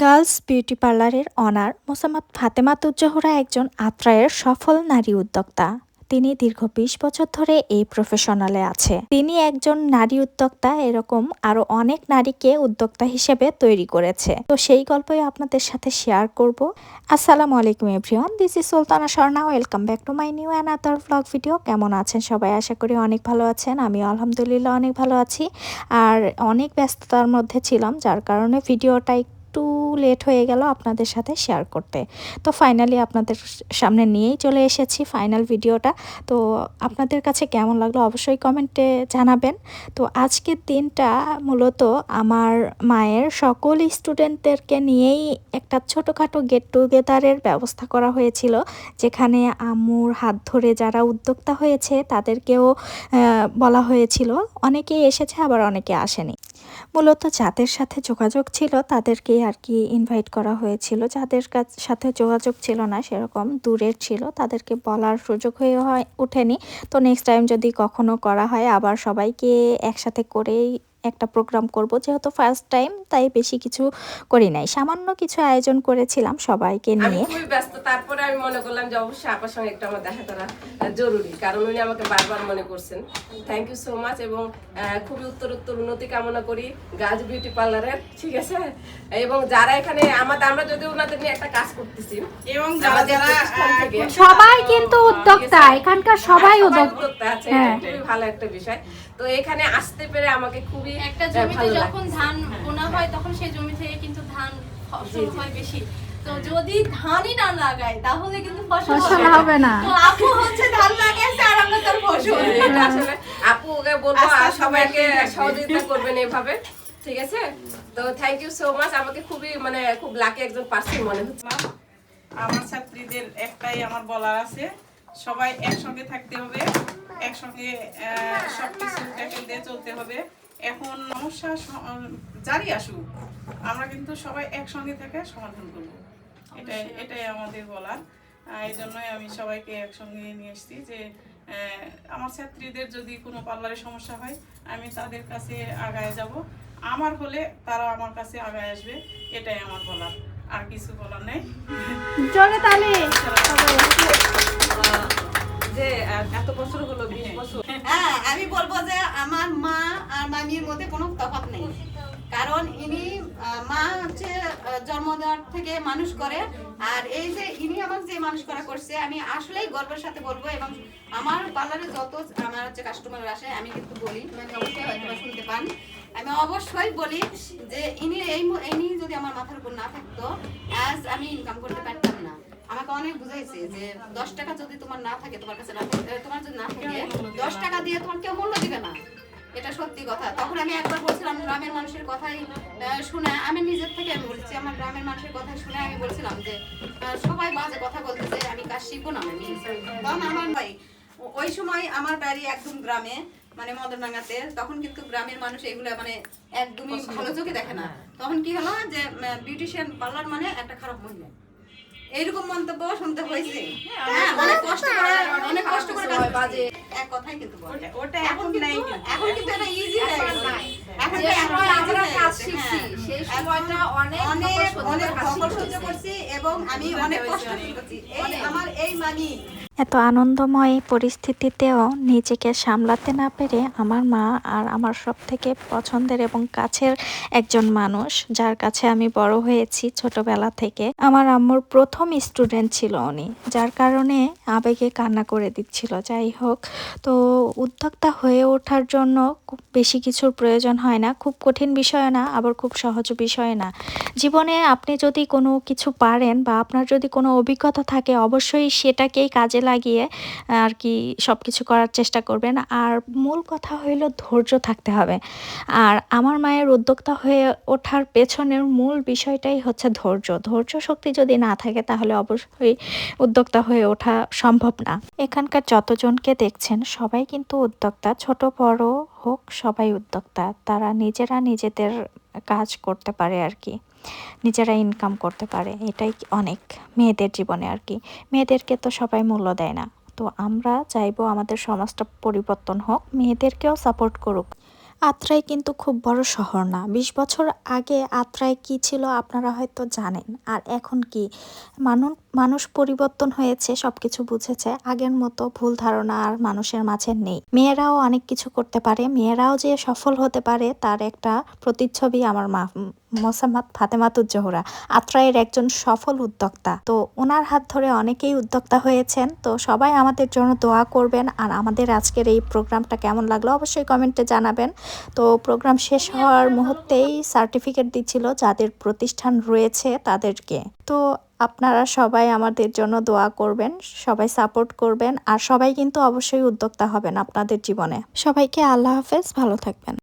Girls beauty পার্লারের owner Mosammat Fatematuzzohra একজন আত্রায়ের সফল নারী উদ্যোক্তা। তিনি দীর্ঘ বিশ বছর ধরে এই প্রফেশনালে আছে। তিনি একজন নারী উদ্যোক্তা, এরকম আরও অনেক নারীকে উদ্যোক্তা হিসেবে তৈরি করেছে। তো সেই গল্পই আপনাদের সাথে শেয়ার করব। আসসালামু আলাইকুম everyone this is Sultana Swarna welcome back to my new and other blog video কেমন আছেন সবাই? আশা করি অনেক ভালো আছেন আমি আলহামদুলিল্লাহ অনেক ভালো আছি। আর অনেক ব্যস্ততার মধ্যে ছিলাম, যার কারণে ভিডিওটা একটু লেট হয়ে গেল আপনাদের সাথে শেয়ার করতে। তো ফাইনালি আপনাদের সামনে নিয়েই চলে এসেছি ফাইনাল ভিডিওটা তো আপনাদের কাছে কেমন লাগল অবশ্যই কমেন্টে জানাবেন। তো আজকের দিনটা মূলত আমার মায়ের সকল স্টুডেন্টদেরকে নিয়েই একটা ছোটোখাটো গেট টুগেদারের ব্যবস্থা করা হয়েছিল। যেখানে আম্মুর হাত ধরে যারা উদ্যোক্তা হয়েছে তাদেরকেও বলা হয়েছিল। অনেকেই এসেছে, আবার অনেকে আসেনি। মূলত যাদের সাথে যোগাযোগ ছিল তাদেরকেই আর কি ইনভাইট করা হয়েছিল। যাদের সাথে যোগাযোগ ছিল না, সেরকম দূরের ছিল, তাদেরকে বলার সুযোগ হয়ে হয়, ওঠেনি। তো নেক্সট টাইম যদি কখনো করা হয়, আবার সবাইকে একসাথে করেই একটা প্রোগ্রাম করব। যেহেতু ফার্স্ট টাইম তাই বেশি কিছু করি নাই। সামান্য কিছু আয়োজন করেছিলাম সবাইকে নিয়ে। খুবই ব্যস্ত তারপরে আমি মনে করলাম যে অবশ্যই আপনার সঙ্গে একটু আমার দেখা করা জরুরি। কারণ উনি আমাকে বারবার মনে করছেন। থ্যাংক ইউ সো মাচ এবং খুবই উত্তর উত্তর উন্নতি কামনা করি গাজ বিউটি পার্লারের ঠিক আছে? এবং যারা এখানে আমাদের আমরা যদি ওনাদের নিয়ে একটা কাজ করতেছি এবং যারা যারা সবাই কিন্তু উদ্যোক্তা এখানকার সবাই উদ্যোক্তা। আছে হ্যাঁ। খুবই ভালো একটা বিষয়। তো এখানে আসতে পেরে আমাকে খুবই একটা জমিতে যখন ধান বোনা হয় তখন সেই জমি থেকে কিন্তু ধান ফসল হয় বেশি। তো যদি ধানই না লাগাই তাহলে কিন্তু ফসল হবে না। তো আপু হচ্ছে ধান লাগাইছে আর আমরা তার ফসল আসলে আপু ওকে বলব সবাইকে সহযোগিতা করবেন এভাবে। ঠিক আছে? তো থ্যাংক ইউ সো মাচ আমাকে খুবই মানে খুব লাকি একজন পার্সন মনে হচ্ছে। আমার ছাত্রীদের একটাই আমার বলার আছে। সবাই একসঙ্গে থাকতে হবে। একসঙ্গে আহ, সবকিছু ট্যাকেল দিয়ে চলতে হবে। এখন সমস্যা জারি আসুক। আমরা কিন্তু সবাই একসঙ্গে থেকে সমাধান করব। এটাই এটাই আমাদের বলার। এই জন্যই আমি সবাইকে একসঙ্গে নিয়ে এসেছি যে আমার ছাত্রীদের যদি কোনো পার্লারে সমস্যা হয় আমি তাদের কাছে আগায় যাব। আমার হলে তারা আমার কাছে আগে আসবে এটাই আমার বলার। আর কিছু বলার নেই? চলে তাহলে। যে এত বছর হলো বিশ বছর। হ্যাঁ আমি বলব যে আমার মা আর মামির মধ্যে কোনো তফাৎ নেই। কারণ ইনি মা হচ্ছে জন্ম দেওয়ার থেকে মানুষ করে। আর এই যে ইনি আমার যে মানুষ করা করছে, আমি আসলেই গর্বের সাথে বলব এবং আমার পার্লারে যত আমার হচ্ছে কাস্টমার আসে, আমি কিন্তু বলি মানে শুনতে পান। আমি অবশ্যই বলি যে ইনি এই ইনি যদি আমার মাথার উপর না থাকতো, আজ আমি ইনকাম করতে পারতাম না। আমাকে অনেক বুঝাইছে যে দশ টাকা যদি তোমার না থাকে, তোমার কাছে না তোমার যদি না থাকে, দশ টাকা দিয়ে তোমার কেউ মূল্য দিবে না। এটা সত্যি কথা। তখন আমি একবার বলছিলাম গ্রামের মানুষের কথাই শুনে আমি নিজের থেকে আমি বলছি আমার গ্রামের মানুষের কথা শুনে আমি বলছিলাম যে সবাই বাজে কথা বলতেছে আমি কাজ শিখব না আমি তখন আমার ভাই ওই সময় আমার বাড়ি একদম গ্রামে মানে মদনডাঙ্গাতে তখন কিন্তু গ্রামের মানুষ এগুলো মানে একদমই ভালো চোখে দেখে না। তখন কি হলো যে বিউটিশিয়ান পার্লার মানে একটা খারাপ মহিলা। এইরকম মন্তব্য শুনতে হয়েছে। হ্যাঁ অনেক কষ্ট করে অনেক কষ্ট করে কাজ বাজে এক কথাই কিন্তু ওটা- এখন নাই এখন কিন্তু এটা ইজি হয়ে এখন এখন আমরা কাজ শিখছি, হ্যাঁ। সেই সময়টা অনেক অনেক অনেক। করছি। এবং আমি অনেক কষ্ট করছি। এই আমার এই মানি এত আনন্দময় পরিস্থিতিতেও নিজেকে সামলাতে না পেরে আমার মা আর আমার সব থেকে পছন্দের এবং কাছের একজন মানুষ, যার কাছে আমি বড় হয়েছি ছোটবেলা থেকে। আমার আম্মুর প্রথম স্টুডেন্ট ছিল উনি, যার কারণে আবেগে কান্না করে দিচ্ছিল। যাই হোক, তো উদ্যোক্তা হয়ে ওঠার জন্য খুব বেশি কিছুর প্রয়োজন হয় না। খুব কঠিন বিষয় না, আবার খুব সহজ বিষয় না। জীবনে আপনি যদি কোনো কিছু পারেন বা আপনার যদি কোনো অভিজ্ঞতা থাকে, অবশ্যই সেটাকেই কাজে লাগিয়ে আর কি সব কিছু করার চেষ্টা করবেন। আর মূল কথা হইল ধৈর্য থাকতে হবে। আর আমার মায়ের উদ্যোক্তা হয়ে ওঠার পেছনের মূল বিষয়টাই হচ্ছে ধৈর্য। ধৈর্য শক্তি যদি না থাকে তাহলে অবশ্যই উদ্যোক্তা হয়ে ওঠা সম্ভব না। এখানকার যতজনকে দেখছেন, সবাই কিন্তু উদ্যোক্তা। ছোট, বড় হোক সবাই উদ্যোক্তা। তারা নিজেরা নিজেদের কাজ করতে পারে আর কি নিজেরা ইনকাম করতে পারে, এটাই অনেক মেয়েদের জীবনে আর কি। মেয়েদেরকে তো সবাই মূল্য দেয় না। তো আমরা চাইব আমাদের সমাজটা পরিবর্তন হোক, মেয়েদেরকেও সাপোর্ট করুক। আত্রাই কিন্তু খুব বড় শহর না। বিশ বছর আগে আত্রাই কি ছিল আপনারা হয়তো জানেন। আর এখন কি? মানুষ মানুষ পরিবর্তন হয়েছে, সবকিছু বুঝেছে। আগের মতো ভুল ধারণা আর মানুষের মাঝে নেই। মেয়েরাও অনেক কিছু করতে পারে। মেয়েরাও যে সফল হতে পারে তার একটা প্রতিচ্ছবি আমার মা, মোসাম্মদ ফাতেমাতুজ্জোহরা। আত্রায়ের একজন সফল উদ্যোক্তা। তো ওনার হাত ধরে অনেকেই উদ্যোক্তা হয়েছেন। তো সবাই আমাদের জন্য দোয়া করবেন। আর আমাদের আজকের এই প্রোগ্রামটা কেমন লাগল অবশ্যই কমেন্টে জানাবেন। তো প্রোগ্রাম শেষ হওয়ার মুহূর্তেই সার্টিফিকেট দিচ্ছিল যাদের প্রতিষ্ঠান রয়েছে তাদেরকে। তো আপনারা সবাই আমাদের জন্য দোয়া করবেন, সবাই সাপোর্ট করবেন আর সবাই কিন্তু অবশ্যই উদ্যোক্তা হবেন আপনাদের জীবনে। সবাইকে আল্লাহ হাফেজ, ভালো থাকবেন।